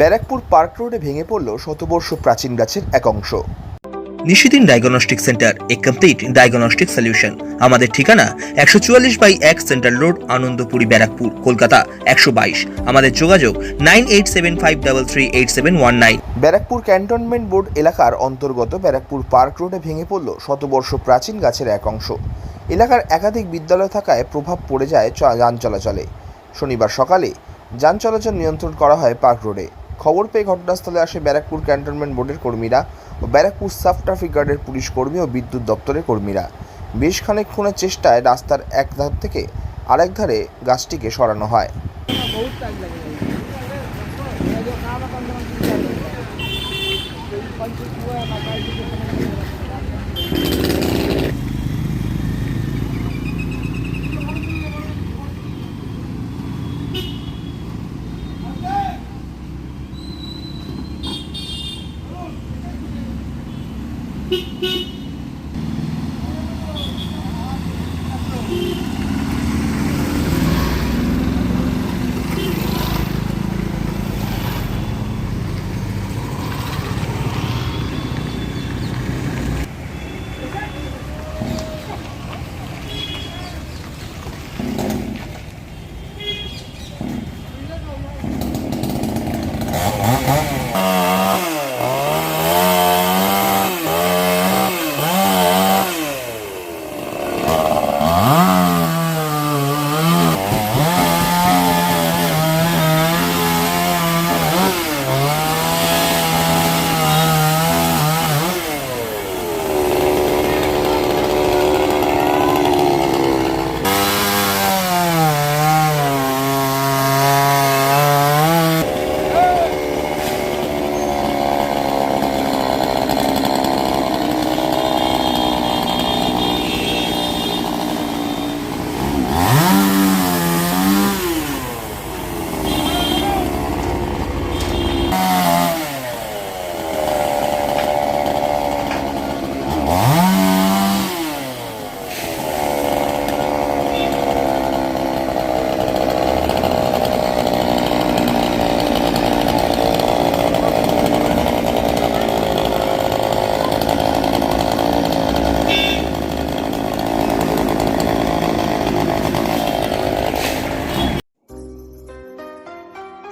Barrackpore park রোডে ভেঙে পড়ল শতবর্ষ প্রাচীন গাছের এক অংশ। Nishidin diagnostic centre a complete diagnostic solution. আমাদের ঠিকানা একশো চুয়াল্লিশ বাই এক সেন্ট্রাল রোড আনন্দপুরি ব্যারাকপুর কলকাতা একশো বাইশ। আমাদের যোগাযোগ nine eight seven five double three eight seven one nine. Barrackpore cantonment board এলাকার অন্তর্গত ব্যারাকপুর পার্ক রোডে ভেঙে পড়ল শতবর্ষ প্রাচীন গাছের এক অংশ। এলাকার একাধিক বিদ্যালয় থাকায় প্রভাব পড়ে যায় যান চলাচলে। শনিবার সকালে যান চলাচল নিয়ন্ত্রণ করা হয় পার্ক রোডে। খবর পেয়ে ঘটনাস্থলে আসে ব্যারাকপুর ক্যান্টনমেন্ট বোর্ডের কর্মীরা ও ব্যারাকপুর সাব ট্রাফিক গার্ডের পুলিশ কর্মী ও বিদ্যুৎ দপ্তরের কর্মীরা। বেশ খানিকক্ষণের চেষ্টায় রাস্তার এক ধার থেকে আরেক ধারে গাছটিকে সরানো হয়। Uh-huh.